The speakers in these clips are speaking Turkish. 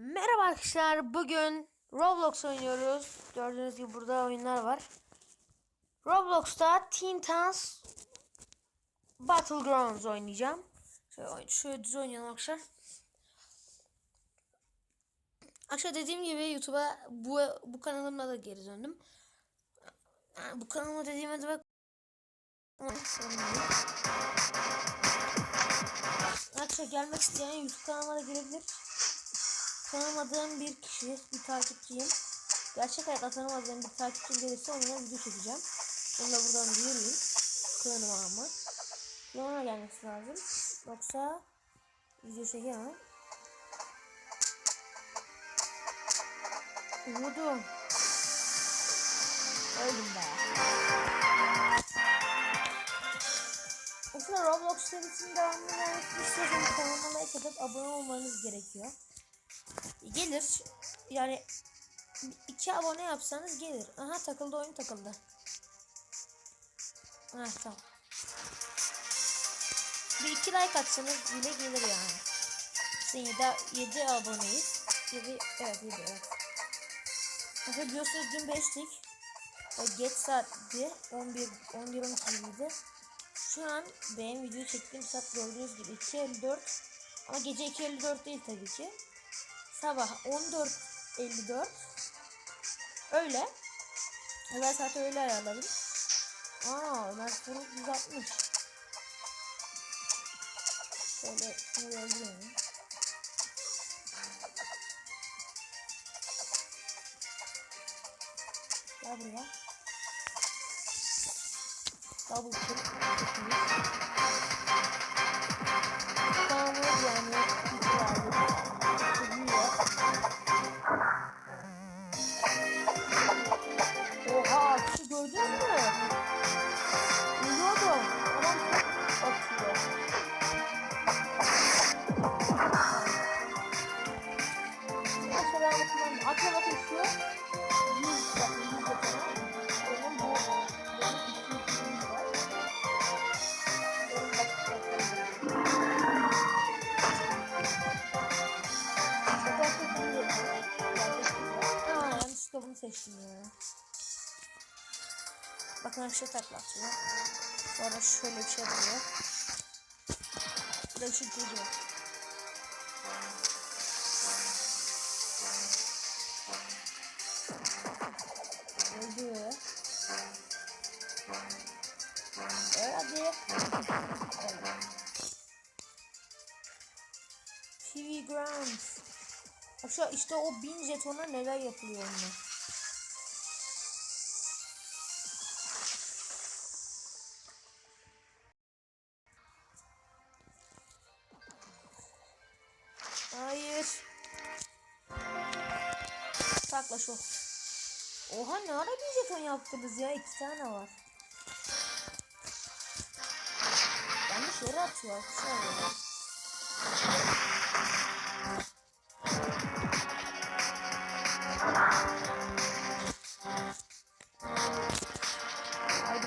Merhaba arkadaşlar. Bugün Roblox oynuyoruz. Gördüğünüz gibi burada oyunlar var. Roblox'ta Teen Tans Battlegrounds oynayacağım. Şöyle, şöyle düz oynayalım arkadaşlar. Arkadaşlar dediğim gibi YouTube'a bu, bu kanalımla da geri döndüm. Bu kanalıma dediğime de bak. Arkadaşlar gelmek isteyen YouTube kanalıma da gelebilir tanımadığım bir kişi, bir takipçiyim. Gerçek hayatta tanımadığım bir takipçim gelirse onunla video çekeceğim. Onu da buradan duyurayım. Klanıma ama. Klanıma gelmesi lazım. Yoksa video çekemem. Vurdum. Öldüm be. Aslında Roblox serisinin devamını istiyorsanız kanalıma like atıp abone olmanız gerekiyor gelir. Yani iki abone yapsanız gelir. Aha takıldı oyun takıldı. Ha tamam. Bir iki like atsanız bile gelir yani. Şimdi 7, 7 aboneyiz. 7, evet 7 evet. Mesela biliyorsunuz dün 5'lik. O geç saatti. 11, 11, 12 gibiydi. Şu an benim video çektiğim saat gördüğünüz gibi 2.54. Ama gece 2.54 değil tabii ki sabah 14.54 öyle özel saati öyle ayarladım. Aa Ömer Faruk 160 şöyle öldüreyim gel buraya. Double kill Tamam yani seçtim ya. Bakın aşağı taklatıyor. Sonra şöyle bir şey oluyor. Bir de şu duruyor. Öldü. Öldü. TV Ground. Aşağı işte o bin jetona neler yapılıyor onunla. Oha ne ara bir jeton yaptınız ya? İki tane var. Yanlış yere atıyor. Şöyle. Haydi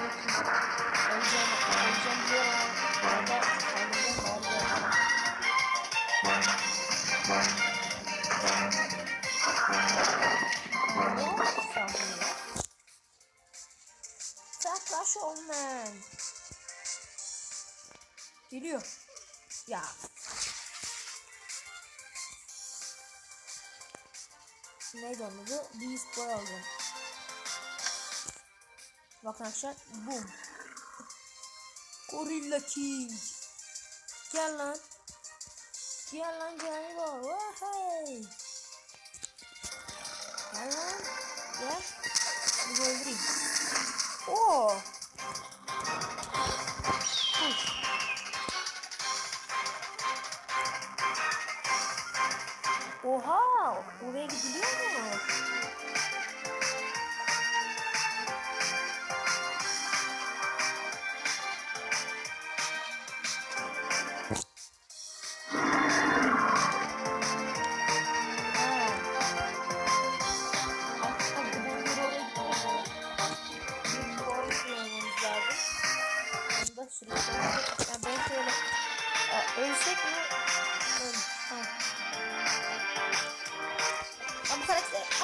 bakayım. Saklaş olman. Geliyor. Ya. Neydi onun adı? Beast Boy aldım. Bakın arkadaşlar. Boom. Gorilla King. Gel lan. Gel lan gel lan. Hey. Gel lan. Gel. Bir öldüreyim. Oo. Oha! Oraya gidiliyor mu?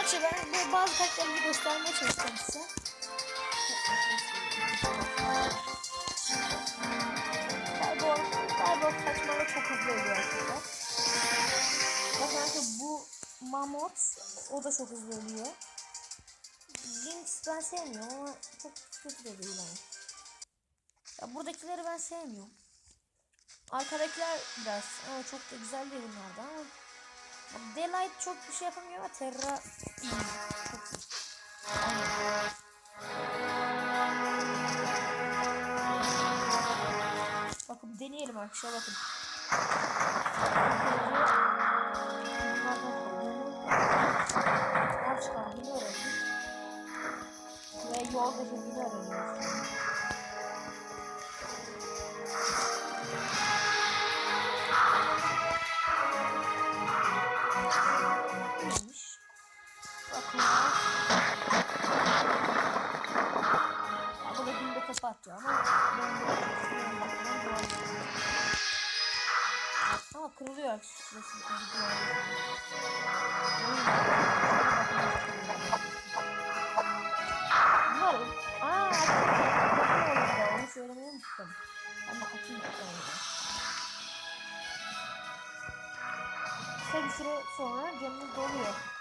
İşte ben bu bazı karakterleri göstermeye çalıştım size. Cyborg, Cyborg saçmalığı çok hızlı oluyor aslında. Bakın arkadaşlar bu Mamot, o da çok hızlı oluyor. Lynx ben sevmiyorum ama çok kötü de değil yani. Ya buradakileri ben sevmiyorum. Arkadakiler biraz ama çok da güzel değil bunlar da ama Daylight çok bir şey yapamıyor ama Terra iyi. Bakın deneyelim arkadaşlar bakın. Çıkar? Yeni öğrendik. Ve yol geçimini öğreniyoruz. Kırılıyor açıkçası. Bunlar Aa, açık. Onu söylemeyi unuttum. Ama açayım bir tane. Kısa bir süre sonra canımız doluyor.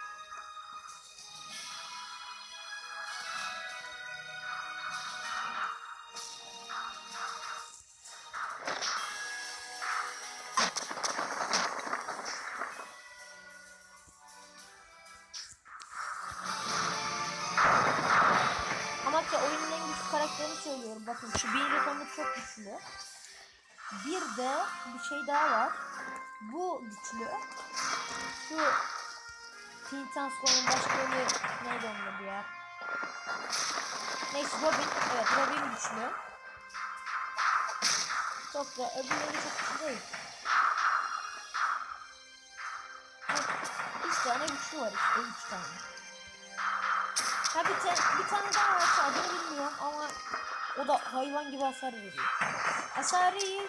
Şu bir rakamı çok güçlü. Bir de bir şey daha var. Bu güçlü. Şu Tintansco'nun başkanı neydi onun adı ya? Neyse Robin. Evet Robin güçlü. Çok da öbürleri çok güçlü değil. Üç tane güçlü var işte üç tane. Ha bir, bir tane daha var adını bilmiyorum ama o da hayvan gibi hasar veriyor. Hasarı iyi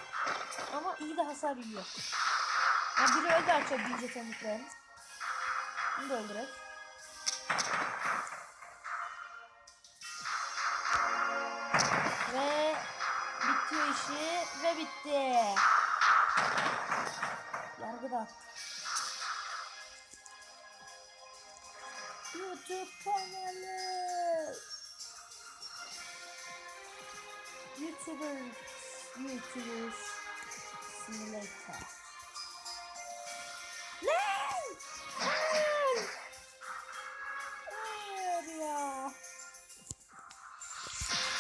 ama iyi de hasar yiyor. Ha biri öldü arkadaşlar DJ Tomiklerin. Bunu da öldürek. Ve bitiyor işi ve bitti. Yargı da YouTube kanalı. YouTuber YouTubers Simulator. No! Oh! Oh, dear.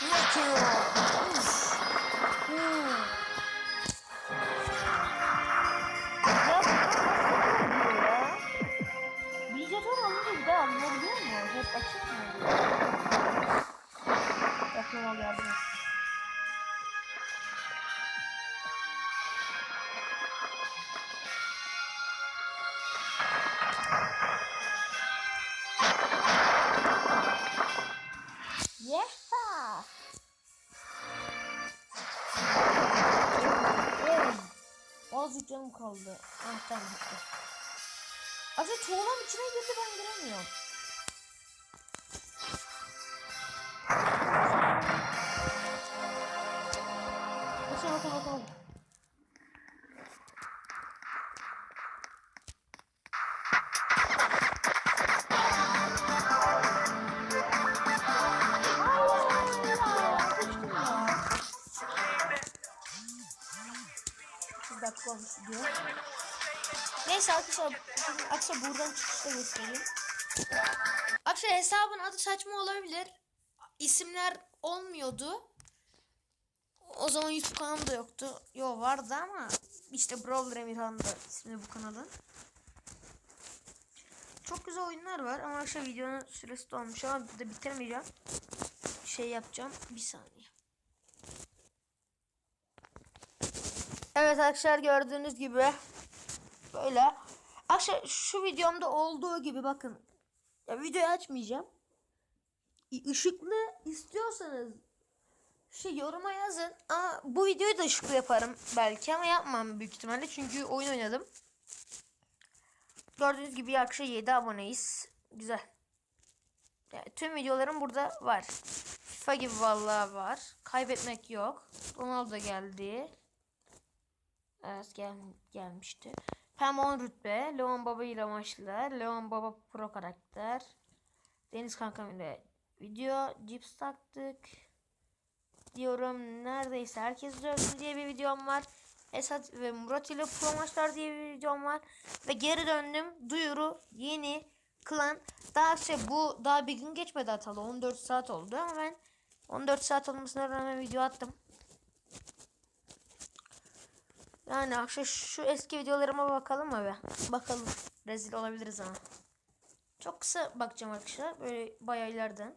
Literal. Ah tamam bitti. Aslında tuğlanın içine girdi ben giremiyorum. Bakalım bakalım. Bir dakika olmuş diyor. Neyse arkadaşlar, arkadaşlar buradan çıkışta göstereyim. Arkadaşlar hesabın adı saçma olabilir. İsimler olmuyordu. O zaman YouTube kanalım da yoktu. Yo vardı ama işte Brawler Emirhan'da ismi bu kanalın. Çok güzel oyunlar var ama arkadaşlar videonun süresi dolmuş ama da bitirmeyeceğim. Şey yapacağım. Bir saniye. Evet arkadaşlar gördüğünüz gibi böyle. Arkadaşlar şu videomda olduğu gibi bakın. Ya videoyu açmayacağım. Işıklı istiyorsanız şey yoruma yazın. Ama bu videoyu da ışıklı yaparım belki ama yapmam büyük ihtimalle çünkü oyun oynadım. Gördüğünüz gibi yaklaşık 7 aboneyiz. Güzel. Yani tüm videolarım burada var. FIFA gibi vallahi var. Kaybetmek yok. Ronaldo geldi. Evet gel gelmişti. Hem 10 rütbe. Leon Baba ile maçlar. Leon Baba pro karakter. Deniz kankam ile video. Cips taktık. Diyorum neredeyse herkes dövdüm diye bir videom var. Esat ve Murat ile pro maçlar diye bir videom var. Ve geri döndüm. Duyuru yeni klan. Daha şey bu daha bir gün geçmedi atalı. 14 saat oldu ama ben 14 saat olmasına rağmen video attım. Yani akşam şu eski videolarıma bakalım be? Bakalım. Rezil olabiliriz ama. Çok kısa bakacağım arkadaşlar. Böyle bayağı ileriden.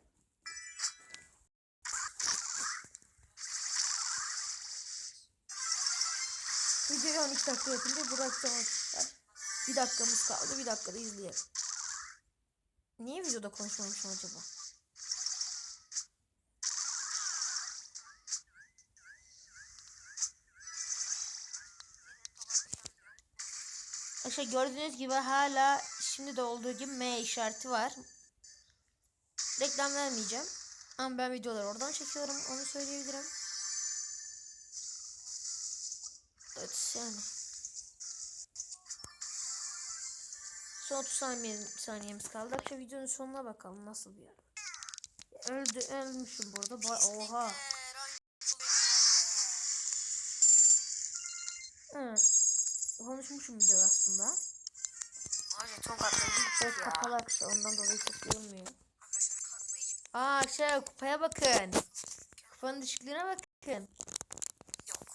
Videoyu 12 dakika yapınca bırakacağım arkadaşlar. Bir dakikamız kaldı. Bir dakikada izleyelim. Niye videoda konuşmamışım acaba? İşte gördüğünüz gibi hala şimdi de olduğu gibi M işareti var. Reklam vermeyeceğim. Ama ben videoları oradan çekiyorum. Onu söyleyebilirim. Evet yani. Son 30 saniye, saniyemiz kaldı. Şu videonun sonuna bakalım nasıl bir yer. Öldü, ölmüşüm burada. Ba- Oha. Evet. Konuşmuşum video aslında. Hadi çok atlayıcı Evet ya. kapalı akşam ondan dolayı çok görünmüyor. Aa arkadaşlar kupaya bakın. Kupanın düşüklüğüne bakın. Yok.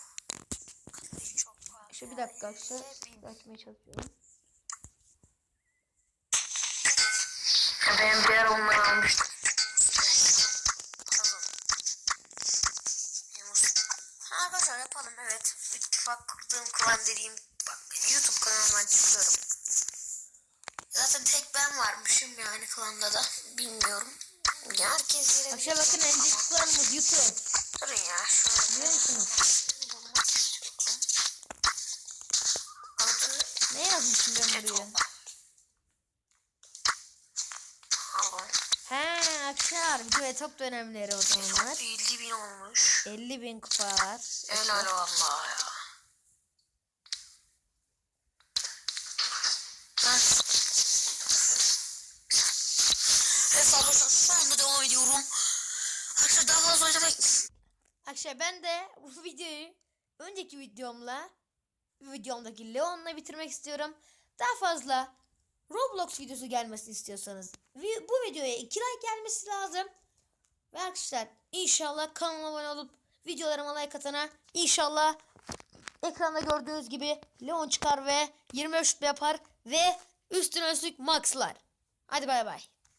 İşte bir dakika arkadaşlar. Açmaya çalışıyorum. Ben bir yer onları almıştım. Ha arkadaşlar yapalım evet. İttifak kurduğum klan dediğim kanalından çıkıyorum. Zaten tek ben varmışım yani klanda da bilmiyorum. Ya herkes yere Arkadaşlar bakın en büyük klanımız YouTube. Durun ya şöyle Biliyor musunuz? Ne yazmışım ben buraya? He video ve top dönemleri o zamanlar. 50 bin olmuş. 50 bin kupa var. Helal vallahi ya. Ben... Evet arkadaşlar şu anda devam ediyorum. Arkadaşlar daha fazla oynamak... Arkadaşlar ben de bu videoyu önceki videomla videomdaki Leon'la bitirmek istiyorum. Daha fazla Roblox videosu gelmesini istiyorsanız bu videoya 2 like gelmesi lazım. Ve arkadaşlar inşallah kanalıma abone olup videolarıma like atana inşallah ekranda gördüğünüz gibi Leon çıkar ve 23 yapar ve üstüne üstlük maxlar. Hadi bay bay.